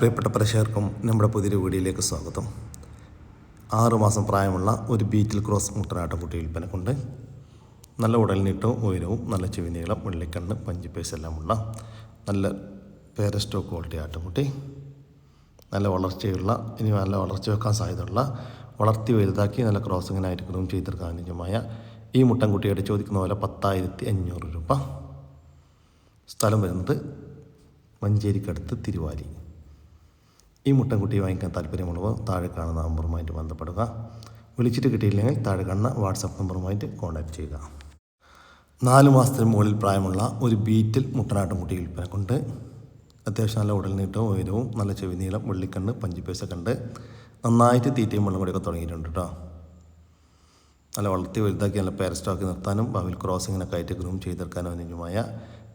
പ്രിയപ്പെട്ട പ്രേക്ഷകർക്കും നമ്മുടെ പുതിയൊരു വീഡിയോയിലേക്ക് സ്വാഗതം. ആറുമാസം പ്രായമുള്ള ഒരു ബീറ്റിൽ ക്രോസ് മുട്ടനാട്ടുകുട്ടി വിൽപ്പനക്കുണ്ട്. നല്ല ഉടലിനിട്ടോ ഉയരവും നല്ല ചെവിനീളം വെള്ളിക്കണ്ണ് പഞ്ചിപ്പേസ് എല്ലാമുള്ള നല്ല പേരസ്റ്റോ ക്വാളിറ്റി ആട്ടുകുട്ടി. നല്ല വളർച്ചയുള്ള ഇനി നല്ല വളർച്ച വെക്കാൻ സാധ്യതയുള്ള വളർത്തി വലുതാക്കി നല്ല ക്രോസിങ്ങിനായിട്ട് ആയിരിക്കുന്നതും ചെയ്തെടുക്കാൻ ഈ മുട്ടൻകുട്ടിയുടെ ചോദിക്കുന്ന പോലെ പത്തായിരത്തി അഞ്ഞൂറ് രൂപ. സ്ഥലം വരുന്നത് മഞ്ചേരിക്കടുത്ത് തിരുവാലി. ഈ മുട്ടൻകുട്ടി വാങ്ങിക്കാൻ താല്പര്യമുള്ളവർ താഴെ കാണുന്ന നമ്പറുമായിട്ട് ബന്ധപ്പെടുക. വിളിച്ചിട്ട് കിട്ടിയില്ലെങ്കിൽ താഴെ കാണുന്ന വാട്സപ്പ് നമ്പറുമായിട്ട് കോൺടാക്റ്റ് ചെയ്യുക. നാല് മാസത്തിന് മുകളിൽ പ്രായമുള്ള ഒരു ബീറ്റിൽ മുട്ടനാട്ടുംകുട്ടി വിൽപ്പന കൊണ്ട് അത്യാവശ്യം നല്ല ഉടൽനീട്ടവും ഉയരവും നല്ല ചെവി നീളം വെള്ളിക്കണ്ണ് പഞ്ചിപ്പേസ കണ്ട് നന്നായിട്ട് തീറ്റയും വെള്ളം കൂടിയൊക്കെ തുടങ്ങിയിട്ടുണ്ട് കേട്ടോ നല്ല വളർത്തി വലുതാക്കി നല്ല പാരസ്റ്റോക്കി നിർത്താനും ഭാവിയിൽ ക്രോസിങ്ങിനൊക്കെ ആയിട്ട് ഗ്രൂം ചെയ്തെടുക്കാനും അനുജമായ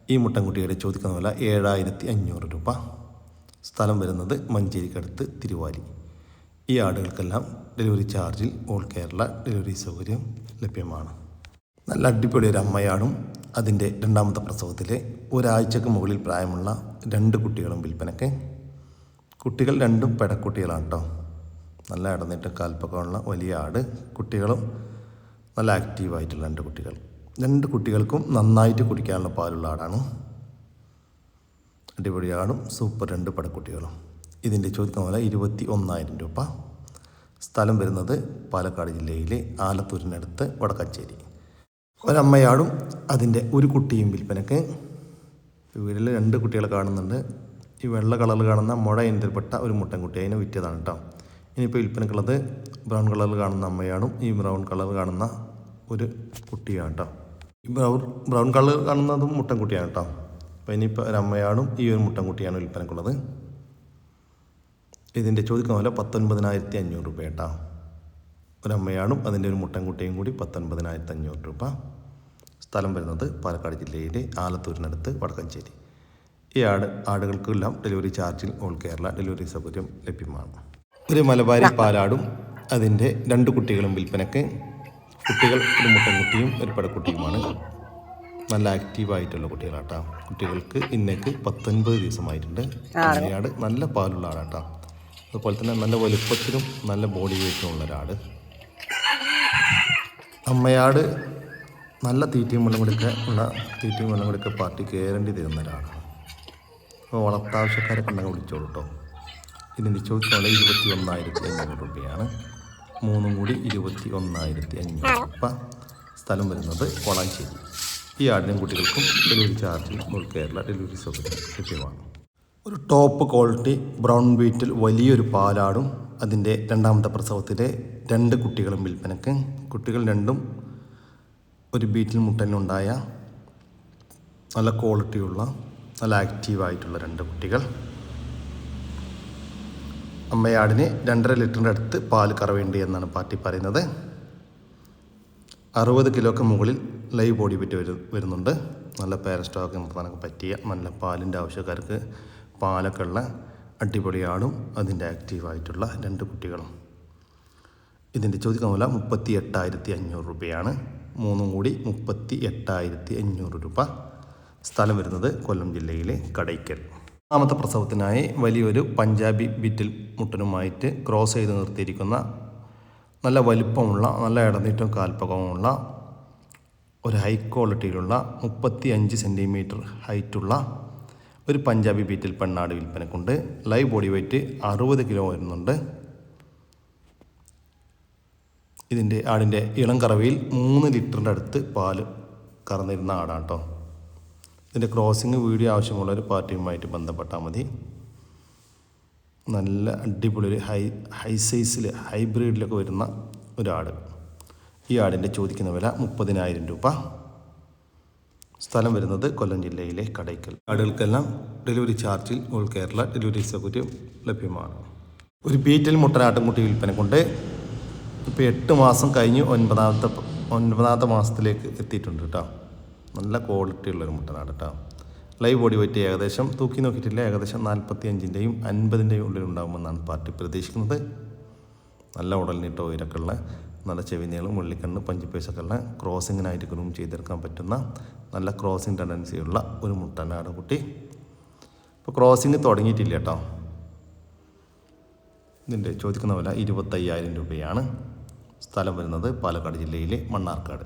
ഈ മുട്ടൻകുട്ടിയുടെ ചോദിക്കുന്ന വില ഏഴായിരത്തി അഞ്ഞൂറ് രൂപ. സ്ഥലം വരുന്നത് മഞ്ചേരിക്കടുത്ത് തിരുവാലി. ഈ ആടുകൾക്കെല്ലാം ഡെലിവറി ചാർജിൽ ഓൾ കേരള ഡെലിവറി സൗകര്യം ലഭ്യമാണ്. നല്ല അടിപൊളി ഒരു അമ്മയാടും അതിന്റെ രണ്ടാമത്തെ പ്രസവത്തിലെ ഒരാഴ്ചക്ക് മുകളിൽ പ്രായമുള്ള രണ്ട് കുട്ടികളും വിൽപ്പനയ്ക്ക്. കുട്ടികൾ രണ്ടും പെടക്കുട്ടികളാണ് കേട്ടോ നല്ല ഇടന്നിട്ട് കാൽപ്പക്കമുള്ള വലിയ ആട് കുട്ടികളും നല്ല ആക്റ്റീവായിട്ടുള്ള രണ്ട് കുട്ടികൾ. രണ്ട് കുട്ടികൾക്കും നന്നായിട്ട് കുടിക്കാനുള്ള പാലുള്ള ആടാണ്. അടിപൊളി ആടും സൂപ്പർ രണ്ട് പടക്കുട്ടികളും. ഇതിന്റെ ചോദ്യം പോലെ ഇരുപത്തി ഒന്നായിരം രൂപ. സ്ഥലം വരുന്നത് പാലക്കാട് ജില്ലയിലെ ആലത്തൂരിനടുത്ത് വടക്കഞ്ചേരി. ഒരമ്മയാടും അതിന്റെ ഒരു കുട്ടിയും വിൽപ്പനക്ക്. വീട്ടിൽ രണ്ട് കുട്ടികളെ കാണുന്നുണ്ട്. ഈ വെള്ള കളറിൽ കാണുന്ന മുഴ ഇനത്തിൽപ്പെട്ട ഒരു മുട്ടൻകുട്ടി അതിനെ വിറ്റതാണ് കേട്ടോ ഇനിയിപ്പോൾ വിൽപ്പനക്കുള്ളത് ബ്രൗൺ കളറിൽ കാണുന്ന അമ്മയാടും ഈ ബ്രൗൺ കളർ കാണുന്ന ഒരു കുട്ടിയാണ് കേട്ടോ ഈ ബ്രൗൺ ബ്രൗൺ കളർ കാണുന്നതും മുട്ടൻകുട്ടിയാണ് കേട്ടോ അപ്പോൾ ഇനിയിപ്പോൾ ഒരമ്മയാണും ഈ ഒരു മുട്ടൻകുട്ടിയാണ് വിൽപ്പനക്കുള്ളത്. ഇതിന്റെ ചോദിക്കുന്ന പോലെ പത്തൊൻപതിനായിരത്തി അഞ്ഞൂറ് രൂപ കേട്ടോ ഒരമ്മയാടും അതിന്റെ ഒരു മുട്ടൻകുട്ടിയും കൂടി പത്തൊൻപതിനായിരത്തി അഞ്ഞൂറ് രൂപ. സ്ഥലം വരുന്നത് പാലക്കാട് ജില്ലയിലെ ആലത്തൂരിനടുത്ത് വടക്കഞ്ചേരി. ഈ ആട് ആടുകൾക്കെല്ലാം ഡെലിവറി ചാർജിൽ ഓൾ കേരള ഡെലിവറി സൗകര്യം ലഭ്യമാണ്. ഒരു മലബാരി പാലാടും അതിന്റെ രണ്ട് കുട്ടികളും വിൽപ്പനയ്ക്ക് കുട്ടികൾ ഒരു മുട്ടൻകുട്ടിയും ഒരു പടക്കുട്ടിയുമാണ് നല്ല ആക്റ്റീവായിട്ടുള്ള കുട്ടികളാട്ടാ. കുട്ടികൾക്ക് ഇന്നേക്ക് പത്തൊൻപത് ദിവസമായിട്ടുണ്ട്. അമ്മയാട് നല്ല പാലുള്ള ആടാട്ടാ അതുപോലെ തന്നെ നല്ല വലുപ്പത്തിലും നല്ല ബോഡി വെയിറ്റും ഉള്ള ഒരാട് അമ്മയാട് നല്ല തീറ്റയും വെള്ളം കൊടുക്കുക ഉള്ള തീറ്റയും വെള്ളം കൊടുക്കുക പാർട്ടി കയറേണ്ടി തരുന്ന ഒരാളാണ് അപ്പോൾ വളർത്താവശ്യക്കാരെ ഉണ്ടെങ്കിൽ വിളിച്ചോളൂ കേട്ടോ ഇതിന്റെ ചോദിച്ചാൽ ഇരുപത്തി ഒന്നായിരത്തി അഞ്ഞൂറ് രൂപയാണ്. മൂന്നും കൂടി ഇരുപത്തി ഒന്നായിരത്തി അഞ്ഞൂറ് രൂപ സ്ഥലം വരുന്നത് വളാഞ്ചേരി ഈ ആടിനും കുട്ടികൾക്കും ഡെലിവറി ചാർജിൽ മുൾ കേരള ഡെലിവറി സൗകര്യം ലഭ്യമാണ്. ഒരു ടോപ്പ് ക്വാളിറ്റി ബ്രൗൺ ബീറ്റിൽ വലിയൊരു പാലാടും അതിന്റെ രണ്ടാമത്തെ പ്രസവത്തിലെ രണ്ട് കുട്ടികളും വിൽപ്പനക്ക് കുട്ടികൾ രണ്ടും ഒരു ബീറ്റിൽ മുട്ടലിനുണ്ടായ നല്ല ക്വാളിറ്റിയുള്ള നല്ല ആക്റ്റീവായിട്ടുള്ള രണ്ട് കുട്ടികൾ. അമ്മയാടിന് രണ്ടര ലിറ്ററിന്റെ അടുത്ത് പാൽ കറവേണ്ടി എന്നാണ് പാർട്ടി പറയുന്നത്. അറുപത് കിലോക്ക് മുകളിൽ ലൈവ് ബോഡി വിറ്റ് വരു വരുന്നുണ്ട്. നല്ല പാരസ്റ്റോക്ക് നിർത്താനൊക്കെ പറ്റിയ നല്ല പാലിന്റെ ആവശ്യക്കാർക്ക് പാലൊക്കെ ഉള്ള അടിപൊളി ആടും അതിന്റെ ആക്റ്റീവായിട്ടുള്ള രണ്ട് കുട്ടികളും. ഇതിന്റെ ചോദിക്കാൻ പോലെ മുപ്പത്തി എട്ടായിരത്തി അഞ്ഞൂറ് രൂപയാണ്. മൂന്നും കൂടി മുപ്പത്തി എട്ടായിരത്തി അഞ്ഞൂറ് രൂപ സ്ഥലം വരുന്നത് കൊല്ലം ജില്ലയിലെ കടയ്ക്കൽ. രണ്ടാമത്തെ പ്രസവത്തിനായി വലിയൊരു പഞ്ചാബി ബിറ്റിൽ മുട്ടനുമായിട്ട് ക്രോസ് ചെയ്ത് നിർത്തിയിരിക്കുന്ന നല്ല വലിപ്പമുള്ള നല്ല ഇടനീറ്റവും കാൽപ്പകവുമുള്ള ഒരു ഹൈ ക്വാളിറ്റിയിലുള്ള മുപ്പത്തി അഞ്ച് സെന്റിമീറ്റർ ഹൈറ്റുള്ള ഒരു പഞ്ചാബി ബീറ്റിൽ പെണ്ണാട് വിൽപ്പനക്കുണ്ട്. ലൈവ് ബോഡി വെയ്റ്റ് അറുപത് കിലോ വരുന്നുണ്ട്. ഇതിന്റെ ആടിന്റെ ഇളം കറവയിൽ മൂന്ന് ലിറ്ററിന്റെ അടുത്ത് പാൽ കറന്നിരുന്ന ആടാണ് കേട്ടോ ഇതിന്റെ ക്രോസിങ് വീഡിയോ ആവശ്യമുള്ള ഒരു പാർട്ടിയുമായിട്ട് ബന്ധപ്പെട്ടാൽ മതി. നല്ല അടിപൊളി ഒരു ഹൈ ഹൈ സൈസിൽ ഹൈബ്രിഡിലൊക്കെ വരുന്ന ഒരാട്. ഈ ആടിന്റെ ചോദിക്കുന്ന വില മുപ്പതിനായിരം രൂപ. സ്ഥലം വരുന്നത് കൊല്ലം ജില്ലയിലെ കടയ്ക്കൽ. ആടുകൾക്കെല്ലാം ഡെലിവറി ചാർജിൽ ഓൾ കേരള ഡെലിവറി സൗകര്യം ലഭ്യമാണ്. ഒരു ബീറ്റൽ മുട്ടനാട്ടുംകുട്ടി വിൽപ്പന കൊണ്ട് ഇപ്പോൾ എട്ട് മാസം കഴിഞ്ഞ് ഒൻപതാമത്തെ ഒൻപതാമത്തെ മാസത്തിലേക്ക് എത്തിയിട്ടുണ്ട് കേട്ടോ. നല്ല ക്വാളിറ്റി ഉള്ളൊരു മുട്ടനാട് കേട്ടോ. ലൈവ് ബോഡി വെയിറ്റ് ഏകദേശം തൂക്കി നോക്കിയിട്ടില്ല. ഏകദേശം നാൽപ്പത്തി അഞ്ചിന്റെയും അൻപതിന്റെയും ഉള്ളിൽ ഉണ്ടാകുമെന്നാണ് പാർട്ടി പ്രതീക്ഷിക്കുന്നത്. നല്ല ഉടലിനിട്ട് ഇരക്കുള്ള നല്ല ചെവിനീളം ഉള്ളിക്കണ്ണ് പഞ്ചിപ്പേസൊക്കെ ഉള്ള ക്രോസിങ്ങിനായിട്ട് ഗ്രൂം ചെയ്തെടുക്കാൻ പറ്റുന്ന നല്ല ക്രോസിങ് ടെൻഡൻസിയുള്ള ഒരു മുട്ടനാട് കുട്ടി. ഇപ്പോൾ ക്രോസിങ് തുടങ്ങിയിട്ടില്ല കേട്ടോ. ഇതിന്റെ ചോദിക്കുന്ന വില ഇരുപത്തയ്യായിരം രൂപയാണ്. സ്ഥലം വരുന്നത് പാലക്കാട് ജില്ലയിലെ മണ്ണാർക്കാട്.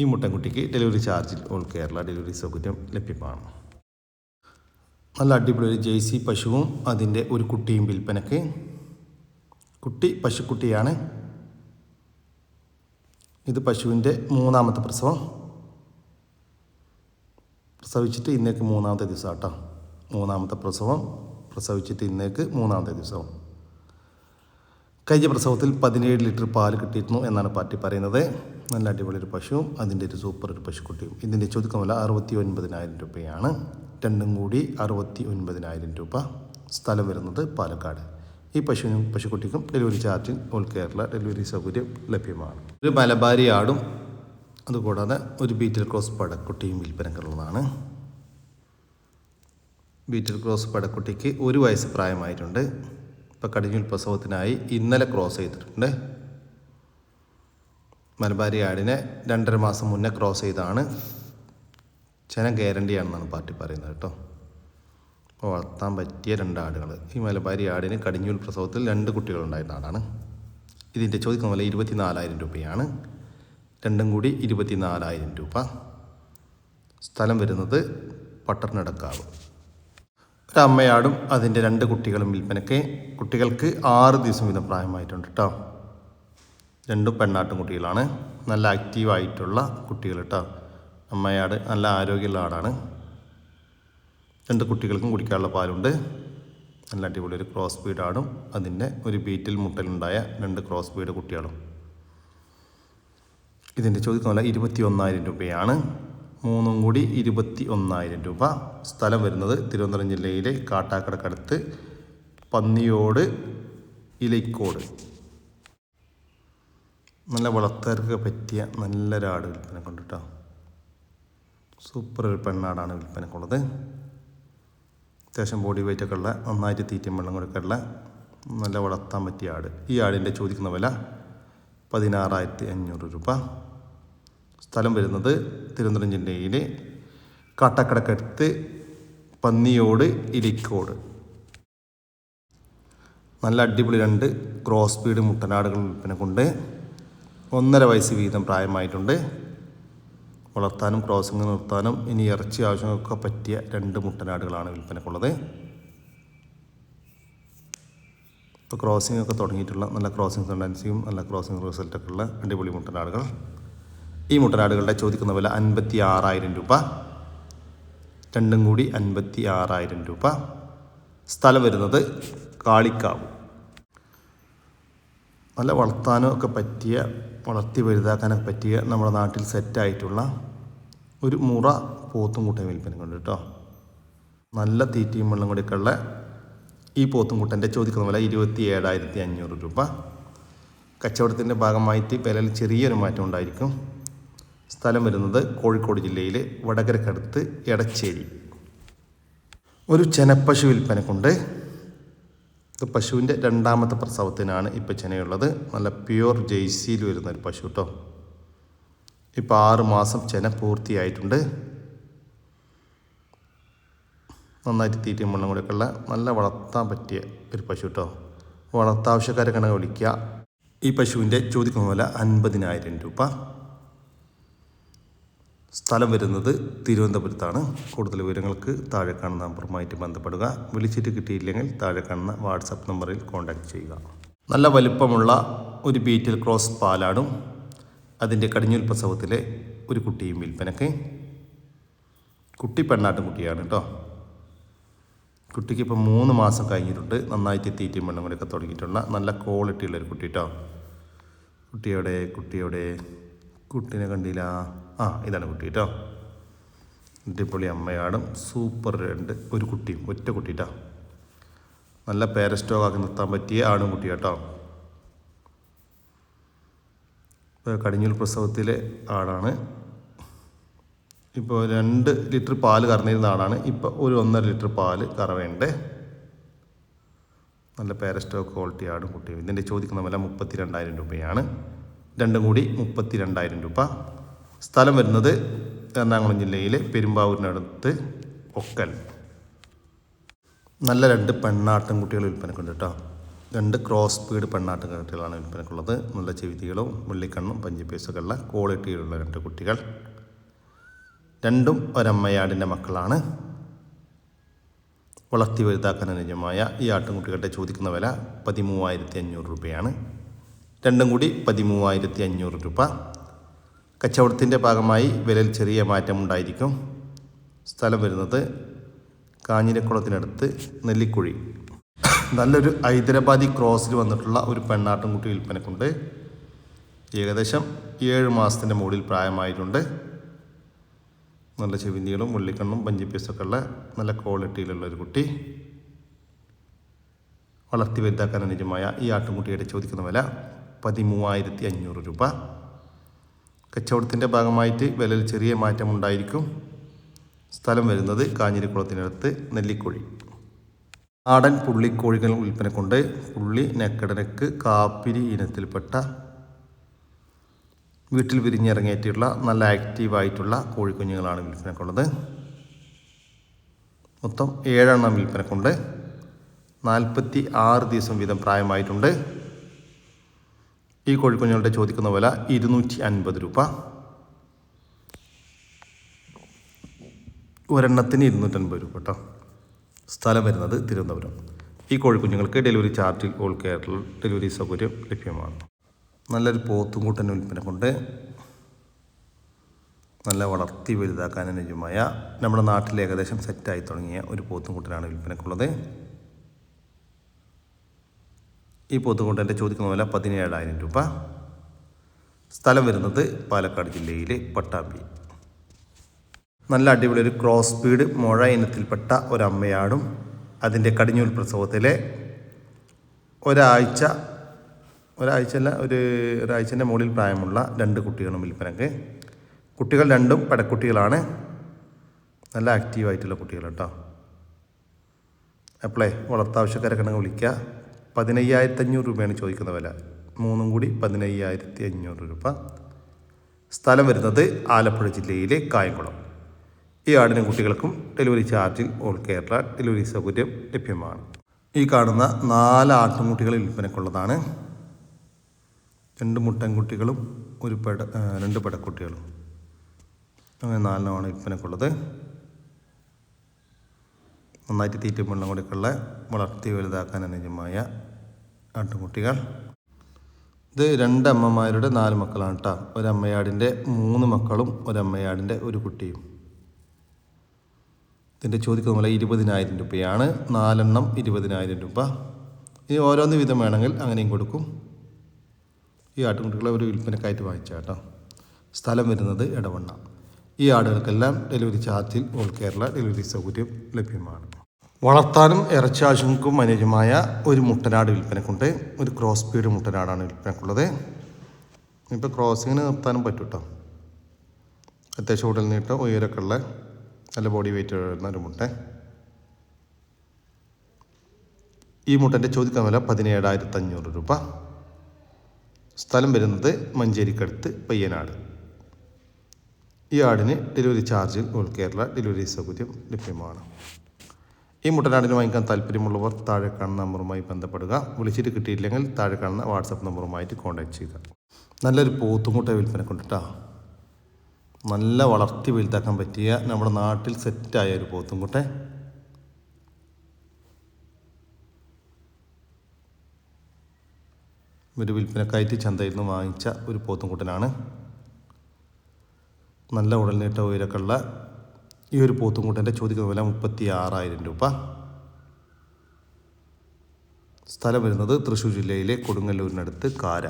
ഈ മുട്ടൻകുട്ടിക്ക് ഡെലിവറി ചാർജിൽ ഓൾ കേരള ഡെലിവറി സൗകര്യം ലഭ്യമാണ്. നല്ല അടിപൊളി ഒരു ജേഴ്സി പശുവും അതിന്റെ ഒരു കുട്ടിയും വിൽപ്പനയ്ക്ക്. കുട്ടി പശുക്കുട്ടിയാണ്. ഇത് പശുവിന്റെ മൂന്നാമത്തെ പ്രസവം. പ്രസവിച്ചിട്ട് ഇന്നേക്ക് മൂന്നാമത്തെ ദിവസം കേട്ടോ മൂന്നാമത്തെ പ്രസവം പ്രസവിച്ചിട്ട് ഇന്നേക്ക് മൂന്നാമത്തെ ദിവസം. കഴിഞ്ഞ പ്രസവത്തിൽ പതിനേഴ് ലിറ്റർ പാൽ കിട്ടിയിരുന്നു എന്നാണ് പാർട്ടി പറയുന്നത്. നല്ല അടിപൊളി ഒരു പശുവും അതിന്റെ ഒരു സൂപ്പർ ഒരു പശുക്കുട്ടിയും. ഇതിന്റെ ചുരുക്കമല്ല അറുപത്തി ഒൻപതിനായിരം രൂപയാണ്. രണ്ടും കൂടി അറുപത്തി ഒൻപതിനായിരം രൂപ സ്ഥലം വരുന്നത് പാലക്കാട്. ഈ പശുവിനും പശുക്കുട്ടിക്കും ഡെലിവറി ചാർജിൽ ഓൾ കേരള ഡെലിവറി സൗകര്യം ലഭ്യമാണ്. ഒരു മലബാരി ആടും അതുകൂടാതെ ഒരു ബീറ്റൽ ക്രോസ് പടക്കുട്ടിയും വിൽപ്പനക്കുള്ളതാണ്. ബീറ്റൽ ക്രോസ് പടക്കുട്ടിക്ക് ഒരു വയസ്സ് പ്രായമായിട്ടുണ്ട്. ഇപ്പോൾ കടിഞ്ഞൂൽ പ്രസവത്തിനായി ഇന്നലെ ക്രോസ് ചെയ്തിട്ടുണ്ട്. മലബാരി ആടിനെ രണ്ടര മാസം മുന്നേ ക്രോസ് ചെയ്താണ്. ചെന ഗ്യാരണ്ടിയാണെന്നാണ് പാർട്ടി പറയുന്നത് കേട്ടോ. വളർത്താൻ പറ്റിയ രണ്ടാടുകൾ ഈ മലബാരി ആടിന് കടിഞ്ഞൂൽ പ്രസവത്തിൽ രണ്ട് കുട്ടികളുണ്ടായിരുന്ന ആടാണ്. ഇതിന്റെ ചോദിക്കുന്ന പോലെ ഇരുപത്തി നാലായിരം രൂപയാണ്. രണ്ടും കൂടി ഇരുപത്തി നാലായിരം രൂപ. സ്ഥലം വരുന്നത് പട്ടർനടക്കാവ് ഒരമ്മയാടും അതിന്റെ രണ്ട് കുട്ടികളും വിൽപ്പനയ്ക്ക് കുട്ടികൾക്ക് ആറ് ദിവസം വീതം പ്രായമായിട്ടുണ്ട് കേട്ടോ രണ്ടും പെണ്ണാട്ടും കുട്ടികളാണ്. നല്ല ആക്റ്റീവായിട്ടുള്ള കുട്ടികൾ കേട്ടോ അമ്മയാട് നല്ല ആരോഗ്യമുള്ള ആടാണ്. രണ്ട് കുട്ടികൾക്കും കുടിക്കാനുള്ള പാലുണ്ട്. നല്ല അടിപൊളി ഒരു ക്രോസ് ആടും അതിന്റെ ഒരു ബീറ്റിൽ മുട്ടലുണ്ടായ രണ്ട് ക്രോസ് ബീഡ് കുട്ടികളും. ഇതിന്റെ ചോദിക്കുന്ന വില ഇരുപത്തി ഒന്നായിരം രൂപയാണ്. മൂന്നും കൂടി ഇരുപത്തി ഒന്നായിരം രൂപ. സ്ഥലം വരുന്നത് തിരുവനന്തപുരം ജില്ലയിലെ കാട്ടാക്കടക്കടുത്ത് പന്നിയോട് ഇലൈക്കോട്. നല്ല വളർത്തുകാർക്ക് പറ്റിയ നല്ലൊരാട് വിൽപ്പന കൊണ്ട് കേട്ടോ സൂപ്പർ ഒരു പെണ്ണാടാണ് വിൽപ്പനക്കുള്ളത്. അത്യാവശ്യം ബോഡി വെയിറ്റൊക്കെ ഉള്ള നന്നായിട്ട് തീറ്റയും വെള്ളം കൊടുക്കെ ഉള്ള നല്ല വളർത്താൻ പറ്റിയ ആട്. ഈ ആടിന്റെ ചോദിക്കുന്ന വില പതിനാറായിരത്തി അഞ്ഞൂറ് രൂപ. സ്ഥലം വരുന്നത് തിരുവനന്തപുരം ജില്ലയിലെ കാട്ടക്കടക്കടുത്ത് പന്നിയോട് ഇലിക്കോട്. നല്ല അടിപൊളി രണ്ട് ക്രോസ് സ്പീഡ് മുട്ടനാടുകൾ വിൽപ്പന കൊണ്ട് ഒന്നര വയസ്സ് വീതം പ്രായമായിട്ടുണ്ട്. വളർത്താനും ക്രോസിങ് നിർത്താനും ഇനി ഇറച്ചി ആവശ്യങ്ങൾക്കൊക്കെ പറ്റിയ രണ്ട് മുട്ടനാടുകളാണ് വിൽപ്പനക്കുള്ളത്. ഇപ്പോൾ ക്രോസിംഗ് ഒക്കെ തുടങ്ങിയിട്ടുള്ള നല്ല ക്രോസിംഗ് ടെൻഡൻസിയും നല്ല ക്രോസിംഗ് റിസൾട്ടൊക്കെ ഉള്ള അടിപൊളി മുട്ടനാടുകൾ. ഈ മുട്ടനാടുകളുടെ ചോദിക്കുന്ന വില അൻപത്തി ആറായിരം രൂപ. രണ്ടും കൂടി അൻപത്തി ആറായിരം രൂപ. സ്ഥലം വരുന്നത് കാളിക്കാവ്. നല്ല വളർത്താനും ഒക്കെ പറ്റിയ വളർത്തി വലുതാക്കാനൊക്കെ പറ്റിയ നമ്മുടെ നാട്ടിൽ സെറ്റായിട്ടുള്ള ഒരു മുറ പോത്തും കൂട്ടൻ വിൽപ്പനക്കുണ്ട് കേട്ടോ. നല്ല തീറ്റയും വെള്ളം കൂടിയൊക്കെയുള്ള ഈ പോത്തും കൂട്ടന്റെ ചോദിക്കുന്ന വില ഇരുപത്തി ഏഴായിരത്തി അഞ്ഞൂറ് രൂപ. കച്ചവടത്തിന്റെ ഭാഗമായിട്ട് വിലയിൽ ചെറിയൊരു മാറ്റം ഉണ്ടായിരിക്കും. സ്ഥലം വരുന്നത് കോഴിക്കോട് ജില്ലയിലെ വടകരക്കടുത്ത് എടച്ചേരി. ഒരു ചെനപ്പശു വിൽപ്പനക്കുണ്ട്. ഇത് പശുവിന്റെ രണ്ടാമത്തെ പ്രസവത്തിനാണ് ഇപ്പോൾ ചെനയുള്ളത്. നല്ല പ്യുവർ ജെയ്സിയിൽ വരുന്ന ഒരു പശു കേട്ടോ ഇപ്പോൾ ആറ് മാസം ചെന പൂർത്തിയായിട്ടുണ്ട്. നന്നായിട്ട് തീറ്റയും വെള്ളം കൊടുക്കുള്ള നല്ല വളർത്താൻ പറ്റിയ ഒരു പശു കേട്ടോ വളർത്താവശ്യക്കാരെ കണക്ക് വിളിക്കുക. ഈ പശുവിന്റെ ചോദിക്കുന്ന വില അൻപതിനായിരം രൂപ. സ്ഥലം വരുന്നത് തിരുവനന്തപുരത്താണ്. കൂടുതൽ വിവരങ്ങൾക്ക് താഴെ കാണുന്ന നമ്പറുമായിട്ട് ബന്ധപ്പെടുക. വിളിച്ചിട്ട് കിട്ടിയില്ലെങ്കിൽ താഴെ കാണുന്ന വാട്സപ്പ് നമ്പറിൽ കോൺടാക്റ്റ് ചെയ്യുക. നല്ല വലിപ്പമുള്ള ഒരു ബീറ്റിൽ ക്രോസ് പാലാടും. അതിന്റെ കടിഞ്ഞൂൽ പ്രസവത്തിലെ ഒരു കുട്ടിയും വിൽപ്പനക്ക് കുട്ടി പെണ്ണാട്ടും കുട്ടിയാണ് കേട്ടോ. കുട്ടിക്ക് ഇപ്പോൾ മൂന്ന് മാസം കഴിഞ്ഞിട്ടുണ്ട്. നന്നായിട്ട് തീറ്റയും വെള്ളം കൂടെയൊക്കെ തുടങ്ങിയിട്ടുള്ള നല്ല ക്വാളിറ്റിയുള്ളൊരു കുട്ടി കേട്ടോ. കുട്ടിയോടെ കുട്ടിയോടെ കുട്ടീനെ കണ്ടില്ല. ആ ഇതാണ് കുട്ടി കേട്ടോ അടിപൊളി അമ്മയാടും. സൂപ്പർ രണ്ട് ഒരു കുട്ടിയും ഒറ്റ കുട്ടി കേട്ടോ നല്ല പേരസ്റ്റോക്ക് ആക്കി നിർത്താൻ പറ്റിയ ആടും കുട്ടി കേട്ടോ കടിഞ്ഞൂൽ പ്രസവത്തിലെ ആടാണ്. ഇപ്പോൾ രണ്ട് ലിറ്റർ പാൽ കറന്നിരുന്ന ആടാണ് ഇപ്പോൾ ഒരു ഒന്നര ലിറ്റർ പാൽ കറവേണ്ടേ നല്ല പേരസ്റ്റോക്ക് ക്വാളിറ്റി ആടും കുട്ടിയും. ഇതിന്റെ ചോദിക്കുന്ന വില മുപ്പത്തി രണ്ടായിരം രൂപയാണ്. രണ്ടും കൂടി മുപ്പത്തി രണ്ടായിരം രൂപ. സ്ഥലം വരുന്നത് എറണാകുളം ജില്ലയിലെ പെരുമ്പാവൂരിനടുത്ത് ഒക്കൽ. നല്ല രണ്ട് പെണ്ണാട്ടും കുട്ടികൾ വിൽപ്പനക്കുണ്ട് കേട്ടോ. രണ്ട് ക്രോസ് സ്പീഡ് പെണ്ണാട്ടം കുട്ടികളാണ് വിൽപ്പനക്കുള്ളത്. നല്ല ചെവിതികളും വെള്ളിക്കണ്ണും പഞ്ചിപ്പേസൊക്കെ ഉള്ള ക്വാളിറ്റിയിലുള്ള രണ്ട് കുട്ടികൾ. രണ്ടും ഒരമ്മയാടിന്റെ മക്കളാണ്. വളർത്തി വലുതാക്കാൻ അനുയോജ്യമായ ഈ ആട്ടിൻകുട്ടികളുടെ ചോദിക്കുന്ന വില പതിമൂവായിരത്തി അഞ്ഞൂറ് രൂപയാണ്. രണ്ടും കൂടി പതിമൂവായിരത്തി അഞ്ഞൂറ് രൂപ. കച്ചവടത്തിന്റെ ഭാഗമായി വിലയിൽ ചെറിയ മാറ്റമുണ്ടായിരിക്കും സ്ഥലം വരുന്നത് കാഞ്ഞിരക്കുളത്തിനടുത്ത് നെല്ലിക്കുഴി. നല്ലൊരു ഹൈദരാബാദി ക്രോസിൽ വന്നിട്ടുള്ള ഒരു പെണ്ണാട്ടുംകുട്ടി വിൽപ്പനക്കുണ്ട്. ഏകദേശം ഏഴ് മാസത്തിന്റെ മുകളിൽ പ്രായമായിട്ടുണ്ട്. നല്ല ചെവിന്തികളും ഉള്ളിക്കണ്ണും പഞ്ചിപ്പീസൊക്കെ ഉള്ള നല്ല ക്വാളിറ്റിയിലുള്ള ഒരു കുട്ടി. വളർത്തി വലുതാക്കാൻ അനുജമായ ഈ ആട്ടുംകുട്ടിയുടെ ചോദിക്കുന്ന വില പതിമൂവായിരത്തി അഞ്ഞൂറ് രൂപ. കച്ചവടത്തിന്റെ ഭാഗമായിട്ട് വിലയിൽ ചെറിയ മാറ്റമുണ്ടായിരിക്കും. സ്ഥലം വരുന്നത് കാഞ്ഞിരിക്കുളത്തിനടുത്ത് നെല്ലിക്കുഴി. നാടൻ പുള്ളിക്കോഴികൾ കൊണ്ട് പുള്ളി നെക്കടനക്ക് കാപ്പിരി ഇനത്തിൽപ്പെട്ട വീട്ടിൽ വിരിഞ്ഞിറങ്ങിയിട്ടുള്ള നല്ല ആക്റ്റീവായിട്ടുള്ള കോഴിക്കുഞ്ഞുങ്ങളാണ് വിൽപ്പനക്കുള്ളത് മൊത്തം ഏഴെണ്ണം വിൽപ്പനക്കുണ്ട് നാൽപ്പത്തി ആറ് ദിവസം വീതം പ്രായമായിട്ടുണ്ട്. ഈ കോഴിക്കുഞ്ഞുങ്ങളുടെ ചോദിക്കുന്ന വില ഇരുന്നൂറ്റി അൻപത് രൂപ. ഒരെണ്ണത്തിന് ഇരുന്നൂറ്റൻപത് രൂപ കേട്ടോ. സ്ഥലം വരുന്നത് തിരുവനന്തപുരം. ഈ കോഴിക്കുഞ്ഞുങ്ങൾക്ക് ഡെലിവറി ചാർജിൽ ഓൾ കേരള ഡെലിവറി സൗകര്യം ലഭ്യമാണ്. നല്ലൊരു പോത്തുംകൂട്ടൻ വിൽപ്പന കൊണ്ട് നല്ല വളർത്തി വലുതാക്കാൻ അനുയോജ്യമായ നമ്മുടെ നാട്ടിൽ ഏകദേശം സെറ്റായി തുടങ്ങിയ ഒരു പോത്തുംകൂട്ടനാണ് വിൽപ്പനക്കുള്ളത് ഈ പോത്തുംകൂട്ടന്റെ ചോദിക്കുന്ന വില പതിനേഴായിരം രൂപ. സ്ഥലം വരുന്നത് പാലക്കാട് ജില്ലയിലെ പട്ടാമ്പി. നല്ല അടിപൊളി ഒരു ക്രോസ് സ്പീഡ് മുഴ ഇനത്തിൽപ്പെട്ട ഒരമ്മയാടും അതിന്റെ കടിഞ്ഞൂൽ പ്രസവത്തിലെ ഒരാഴ്ച ഒരാഴ്ചയല്ല ഒരു ഒരാഴ്ചന്റെ മുകളിൽ പ്രായമുള്ള രണ്ട് കുട്ടികളും വിൽപ്പനക്ക്. കുട്ടികൾ രണ്ടും പടക്കുട്ടികളാണ് നല്ല ആക്റ്റീവായിട്ടുള്ള കുട്ടികൾ കേട്ടോ. അപ്പോളേ വളർത്താവശ്യക്കാരൊക്കെ ഉണ്ടെങ്കിൽ വിളിക്കുക. പതിനയ്യായിരത്തി അഞ്ഞൂറ് രൂപയാണ് ചോദിക്കുന്ന വില. മൂന്നും കൂടി പതിനയ്യായിരത്തി അഞ്ഞൂറ് രൂപ. സ്ഥലം വരുന്നത് ആലപ്പുഴ ജില്ലയിലെ കായംകുളം. ഈ ആടിനും കുട്ടികൾക്കും ഡെലിവറി ചാർജിൽ ഓൾ കേരള ഡെലിവറി സൗകര്യം ലഭ്യമാണ്. ഈ കാണുന്ന നാല് ആട്ടുംകുട്ടികൾ വിൽപ്പനക്കുള്ളതാണ് രണ്ട് മുട്ടൻകുട്ടികളും ഒരു പെട രണ്ട് പെടക്കുട്ടികളും. അങ്ങനെ നാലെണ്ണമാണ് വിൽപ്പനക്കുള്ളത് നന്നായിട്ട് തീറ്റ വെള്ളം കൊടുക്കുള്ള വളർത്തി വലുതാക്കാൻ അനുജമായ ആട്ടുകുട്ടികൾ. ഇത് രണ്ടമ്മമാരുടെ നാല് മക്കളാണ് കേട്ടോ ഒരമ്മയാടിന്റെ മൂന്ന് മക്കളും ഒരമ്മയാടിന്റെ ഒരു കുട്ടിയും. ഇതിന്റെ ചോദിക്കുന്ന പോലെ ഇരുപതിനായിരം രൂപയാണ്. നാലെണ്ണം ഇരുപതിനായിരം രൂപ. ഇനി ഓരോന്ന് വീതം വേണമെങ്കിൽ അങ്ങനെയും കൊടുക്കും. ഈ ആട്ടുകുട്ടികളെ ഒരു വിൽപ്പനക്കായിട്ട് വാങ്ങിച്ച കേട്ടോ സ്ഥലം വരുന്നത് ഇടവണ്ണ ഈ ആടുകൾക്കെല്ലാം ഡെലിവറി ചാർജിൽ ഓൾ കേരള ഡെലിവറി സൗകര്യം ലഭ്യമാണ്. വളർത്താനും ഇറച്ചി ആവശ്യങ്ങൾക്കും അനുയോജ്യമായ ഒരു മുട്ടനാട് വിൽപ്പനക്കുണ്ട്. ഒരു ക്രോസ് പീഡ് മുട്ടനാടാണ് വിൽപ്പനക്കുള്ളത്. ഇപ്പോൾ ക്രോസിങ്ങിന് നിർത്താനും പറ്റും കേട്ടോ അത്യാവശ്യം ഉടൽ നീട്ടം ഉയരമൊക്കെ ഉള്ള നല്ല ബോഡി വെയിറ്റ് വരുന്ന ഒരു മുട്ട. ഈ മുട്ടന്റെ ചോദിക്കാൻ വില പതിനേഴായിരത്തി അഞ്ഞൂറ് രൂപ. സ്ഥലം വരുന്നത് മഞ്ചേരിക്കടുത്ത് പയ്യനാട്. ഈ ആടിന് ഡെലിവറി ചാർജിൽ ഓൾ കേരള ഡെലിവറി സൗകര്യം ലഭ്യമാണ്. ഈ മുട്ടനാടിന് വാങ്ങിക്കാൻ താല്പര്യമുള്ളവർ താഴെ കാണുന്ന നമ്പറുമായി ബന്ധപ്പെടുക. വിളിച്ചിട്ട് കിട്ടിയില്ലെങ്കിൽ താഴെ കാണുന്ന വാട്സപ്പ് നമ്പറുമായിട്ട് കോൺടാക്ട് ചെയ്യുക. നല്ലൊരു പോത്തുമുട്ട വിൽപ്പന കൊണ്ടിട്ടാ. നല്ല വളർത്തി വലുതാക്കാൻ പറ്റിയ നമ്മുടെ നാട്ടിൽ സെറ്റായ ഒരു പോത്തുംകുട്ടെ. ഒരു വിൽപ്പനക്കായിട്ട് ചന്തയിൽ നിന്ന് വാങ്ങിച്ച ഒരു പോത്തുംകുട്ടനാണ്. നല്ല ഉടൽനീട്ട ഉയരക്കുള്ള ഈ ഒരു പോത്തുംകുട്ടന്റെ ചോദിക്കുന്ന വില മുപ്പത്തി ആറായിരം രൂപ. സ്ഥലം വരുന്നത് തൃശ്ശൂർ ജില്ലയിലെ കൊടുങ്ങല്ലൂരിനടുത്ത് കാര.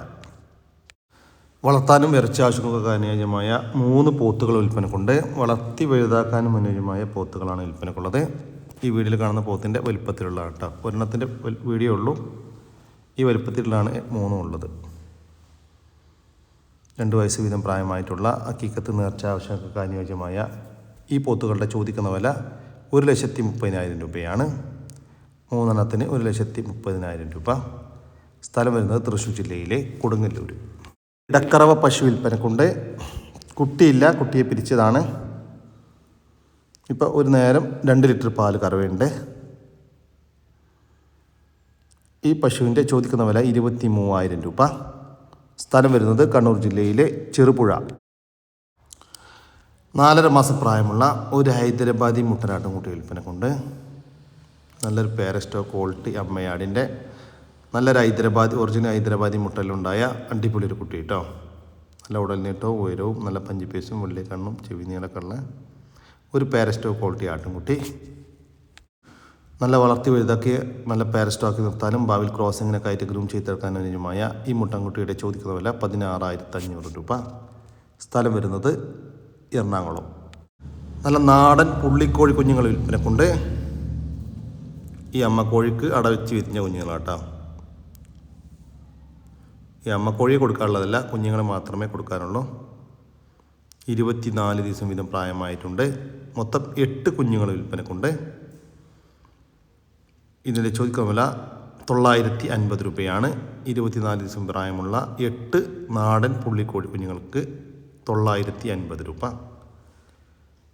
വളർത്താനും ഇറച്ചി അനുയോജ്യമായ മൂന്ന് പോത്തുകൾ വിൽപ്പനക്കുണ്ട്. വളർത്തി വലുതാക്കാനും അനുയോജ്യമായ പോത്തുകളാണ് വിൽപ്പനക്കുള്ളത്. ഈ വീഡിയോയിൽ കാണുന്ന പോത്തിന്റെ വലിപ്പത്തിലുള്ള കേട്ടോ ഒരെണ്ണത്തിന്റെ വീഡിയോ ഉള്ളൂ. ഈ വലിപ്പത്തിലാണ് മൂന്നും ഉള്ളത്. രണ്ട് വയസ്സ് വീതം പ്രായമായിട്ടുള്ള അക്കീക്കത്ത് നേർച്ച ആവശ്യങ്ങൾക്ക് അനുയോജ്യമായ ഈ പോത്തുകളുടെ ചോദിക്കുന്ന വില ഒരു ലക്ഷത്തി മുപ്പതിനായിരം രൂപയാണ്. മൂന്നെണ്ണത്തിന് ഒരു ലക്ഷത്തി മുപ്പതിനായിരം രൂപ. സ്ഥലം വരുന്നത് തൃശ്ശൂർ ജില്ലയിലെ കൊടുങ്ങല്ലൂർ ഇടക്കറവ പശു വിൽപ്പനക്കുണ്ട് കുട്ടിയില്ല കുട്ടിയെ പിരിച്ചതാണ്. ഇപ്പോൾ ഒരു നേരം രണ്ട് ലിറ്റർ പാൽ കറവയുണ്ട്. ഈ പശുവിന്റെ ചോദിക്കുന്ന വില ഇരുപത്തി മൂവായിരം രൂപ. സ്ഥലം വരുന്നത് കണ്ണൂർ ജില്ലയിലെ ചെറുപുഴ. നാലര മാസം പ്രായമുള്ള ഒരു ഹൈദരാബാദി മുട്ടനാട്ടും കുട്ടി വിൽപ്പനക്കുണ്ട് നല്ലൊരു പേരസ്റ്റോ ക്വാളിറ്റി അമ്മയാടിന്റെ നല്ലൊരു ഹൈദരാബാദി ഒറിജിനൽ ഹൈദരാബാദി മുട്ടയിലുണ്ടായ അടിപൊളി ഒരു കുട്ടി കേട്ടോ നല്ല ഉടൽ നീട്ടവും ഉയരവും നല്ല പഞ്ചിപ്പേസും വെള്ളി കണ്ണും ചെവി നീളൊക്കെ ഉള്ള ഒരു പേരസ്റ്റോ ക്വാളിറ്റി ആട്ടുംകുട്ടി നല്ല വളർത്തി വലുതാക്കി നല്ല പാരസ്റ്റോക്കി നിർത്താനും ഭാവിയിൽ ക്രോസിങ്ങിനൊക്കെ ആയിട്ട് ഗ്രൂം ചെയ്തെടുക്കാൻ അനുയോജ്യമായ ഈ മുട്ടൻകുട്ടിയുടെ ചോദിക്കുന്ന വില പതിനാറായിരത്തി അഞ്ഞൂറ് രൂപ. സ്ഥലം വരുന്നത് എറണാകുളം. നല്ല നാടൻ പുള്ളിക്കോഴി കുഞ്ഞുങ്ങൾ വിൽപ്പനക്കുണ്ട് ഈ അമ്മക്കോഴിക്ക് അടവെച്ച് വിരിഞ്ഞ കുഞ്ഞുങ്ങളാട്ടോ. ഈ അമ്മക്കോഴിയെ കൊടുക്കാനുള്ളതല്ല കുഞ്ഞുങ്ങളെ മാത്രമേ കൊടുക്കാനുള്ളൂ. ഇരുപത്തിനാല് ദിവസം വീതം പ്രായമായിട്ടുണ്ട്. മൊത്തം എട്ട് കുഞ്ഞുങ്ങൾ വിൽപ്പനക്കുണ്ട്. ഇതിന്റെ ചോദിക്കാൻ വില തൊള്ളായിരത്തി അൻപത് രൂപയാണ്. ഇരുപത്തിനാല് ദിവസം പ്രായമുള്ള എട്ട് നാടൻ പുള്ളിക്കോഴി കുഞ്ഞുങ്ങൾക്ക് തൊള്ളായിരത്തി അൻപത് രൂപ.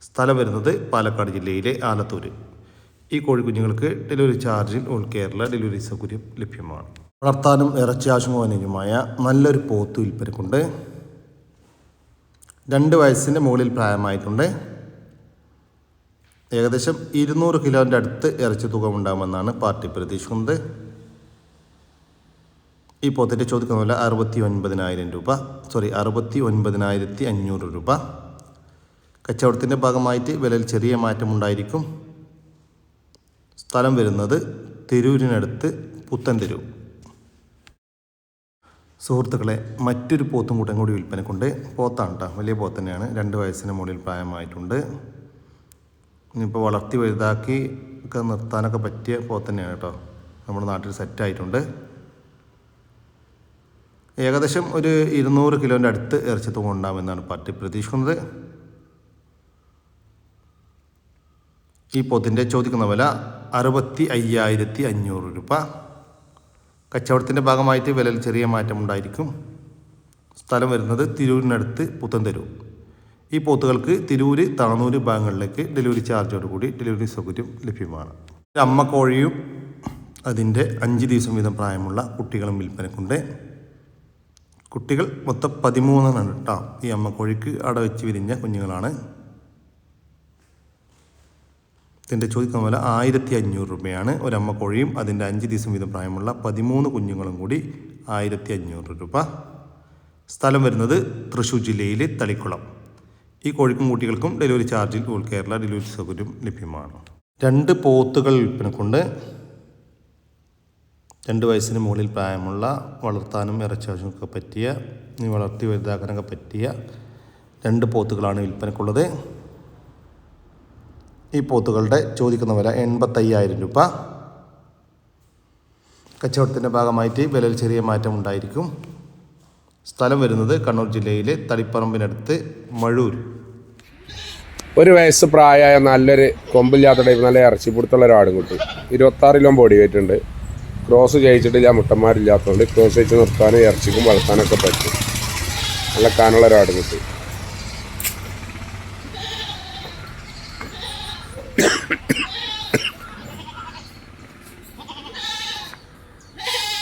സ്ഥലം വരുന്നത് പാലക്കാട് ജില്ലയിലെ ആലത്തൂർ ഈ കോഴിക്കുഞ്ഞുങ്ങൾക്ക് ഡെലിവറി ചാർജിൽ ഓൾ കേരള ഡെലിവറി സൗകര്യം ലഭ്യമാണ്. വളർത്താനും ഇറച്ചി ആവശ്യമനുയോജ്യമായ നല്ലൊരു പോത്ത് വിൽപ്പനക്കുണ്ട്. രണ്ട് വയസ്സിന്റെ മുകളിൽ പ്രായമായിട്ടുണ്ട്. ഏകദേശം ഇരുന്നൂറ് കിലോന്റെ അടുത്ത് ഇറച്ചി തുക ഉണ്ടാകുമെന്നാണ് പാർട്ടി പ്രതീക്ഷിക്കുന്നത്. ഈ പോത്തിന്റെ ചോദിക്കുന്ന വില അറുപത്തി ഒൻപതിനായിരം രൂപ. സോറി അറുപത്തി ഒൻപതിനായിരത്തി അഞ്ഞൂറ് രൂപ. കച്ചവടത്തിന്റെ ഭാഗമായിട്ട് വിലയിൽ ചെറിയ മാറ്റമുണ്ടായിരിക്കും സ്ഥലം വരുന്നത് തിരൂരിനടുത്ത് പുത്തൻതെരു. സുഹൃത്തുക്കളെ മറ്റൊരു പോത്തും കൂട്ടം കൂടി വിൽപ്പനക്കുണ്ട്. പോത്താണ് കേട്ടോ വലിയ പോത്ത് തന്നെയാണ്. രണ്ട് വയസ്സിന് മുകളിൽ പ്രായമായിട്ടുണ്ട്. ഇനിയിപ്പോൾ വളർത്തി വലുതാക്കി ഒക്കെ നിർത്താനൊക്കെ പറ്റിയ പോത്ത് തന്നെയാണ് കേട്ടോ നമ്മുടെ നാട്ടിൽ സെറ്റായിട്ടുണ്ട്. ഏകദേശം ഒരു ഇരുന്നൂറ് കിലോന്റെ അടുത്ത് ഇറച്ചി തൂക്കം ഉണ്ടാകുമെന്നാണ് പാർട്ടി പ്രതീക്ഷിക്കുന്നത്. ഈ പോത്തിന്റെ ചോദിക്കുന്ന വില അറുപത്തി അയ്യായിരത്തി അഞ്ഞൂറ് രൂപ. കച്ചവടത്തിന്റെ ഭാഗമായിട്ട് വിലയിൽ ചെറിയ മാറ്റമുണ്ടായിരിക്കും സ്ഥലം വരുന്നത് തിരൂരിനടുത്ത് പുത്തൻതെരു ഈ പോത്തുകൾക്ക് തിരൂര് താണൂര് ഭാഗങ്ങളിലേക്ക് ഡെലിവറി ചാർജോട് കൂടി ഡെലിവറി സൗകര്യം ലഭ്യമാണ്. അമ്മ കോഴിയും അതിന്റെ അഞ്ച് ദിവസം വീതം പ്രായമുള്ള കുട്ടികളും വിൽപ്പനക്കുണ്ട്. കുട്ടികൾ മൊത്തം പതിമൂന്നെണ്ണം കേട്ടോ ഈ അമ്മ കോഴിക്ക് അട വെച്ച് വിരിഞ്ഞ കുഞ്ഞുങ്ങളാണ്. ഇതിന്റെ ചോദിക്കുന്ന പോലെ ആയിരത്തി അഞ്ഞൂറ് രൂപയാണ്. ഒരമ്മ കോഴിയും അതിന്റെ അഞ്ച് ദിവസം വീതം പ്രായമുള്ള പതിമൂന്ന് കുഞ്ഞുങ്ങളും കൂടി ആയിരത്തി അഞ്ഞൂറ് രൂപ. സ്ഥലം വരുന്നത് തൃശ്ശൂർ ജില്ലയിലെ തളിക്കുളം. ഈ കോഴിക്കും കുട്ടികൾക്കും ഡെലിവറി ചാർജിൽ ഓൾ കേരള ഡെലിവറി സൗകര്യം ലഭ്യമാണ്. രണ്ട് പോത്തുകൾ വിൽപ്പനക്കുണ്ട്. രണ്ട് വയസ്സിന് മുകളിൽ പ്രായമുള്ള വളർത്താനും ഇറച്ചാവശ്യമൊക്കെ പറ്റിയ വളർത്തി വലുതാക്കാനൊക്കെ പറ്റിയ രണ്ട് പോത്തുകളാണ് വിൽപ്പനക്കുള്ളത്. ഈ പോത്തുകളുടെ ചോദിക്കുന്ന വില എൺപത്തയ്യായിരം രൂപ. കച്ചവടത്തിന്റെ ഭാഗമായിട്ട് വിലയിൽ ചെറിയ മാറ്റം ഉണ്ടായിരിക്കും. സ്ഥലം വരുന്നത് കണ്ണൂർ ജില്ലയിലെ തളിപ്പറമ്പിനടുത്ത് മഴൂർ. ഒരു വയസ്സ് പ്രായമായ നല്ലൊരു കൊമ്പില്ലാത്ത ടൈപ്പ് നല്ല ഇറച്ചി പൊടുത്തുള്ള ഒരു ആടും കുട്ടി ഇരുപത്താറിലും ബോഡി വെയിറ്റ് ഉണ്ട് ക്രോസ് ജയിച്ചിട്ടില്ല മുട്ടന്മാരില്ലാത്തതുകൊണ്ട് ക്രോസ് ജയിച്ച് നിർത്താനും ഇറച്ചിക്കും വളർത്താനൊക്കെ പറ്റും. നല്ല കാനുള്ള ഒരു കിട്ടി.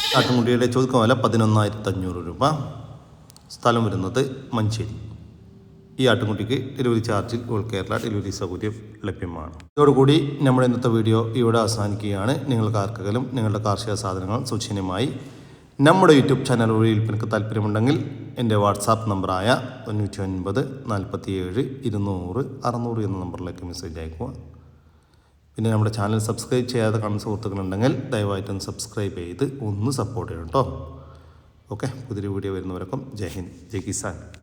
കുട്ടി ആട്ടുംകുട്ടിയുടെ ചോദിക്കുന്ന വില പതിനൊന്നായിരത്തി അഞ്ഞൂറ് രൂപ. സ്ഥലം വരുന്നത് മഞ്ചേരി. ഈ ആട്ടുംകുട്ടിക്ക് ഡെലിവറി ചാർജിൽ ഓൾ കേരള ഡെലിവറി സൗകര്യം ലഭ്യമാണ്. ഇതോടുകൂടി നമ്മുടെ ഇന്നത്തെ വീഡിയോ ഇവിടെ അവസാനിക്കുകയാണ്. നിങ്ങൾക്ക് ആർക്കെങ്കിലും നിങ്ങളുടെ കാർഷിക സാധനങ്ങൾ സൗജന്യമായി നമ്മുടെ യൂട്യൂബ് ചാനൽ വഴി വിൽപ്പനക്ക് താല്പര്യമുണ്ടെങ്കിൽ എന്റെ വാട്സാപ്പ് നമ്പറായ തൊണ്ണൂറ്റി ഒൻപത് നാൽപ്പത്തി ഏഴ് ഇരുന്നൂറ് അറുന്നൂറ് എന്ന നമ്പറിലേക്ക് മെസ്സേജ് അയക്കുക പിന്നെ നമ്മുടെ ചാനൽ സബ്സ്ക്രൈബ് ചെയ്യാതെ കാണുന്ന സുഹൃത്തുക്കളുണ്ടെങ്കിൽ ദയവായിട്ടൊന്ന് സബ്സ്ക്രൈബ് ചെയ്ത് ഒന്ന് സപ്പോർട്ട് ചെയ്യണം കേട്ടോ ഓക്കെ പുതിയൊരു വീഡിയോ വരുന്നവരൊക്കെ ജയ് ഹിന്ദ് ജയ് കിസാൻ.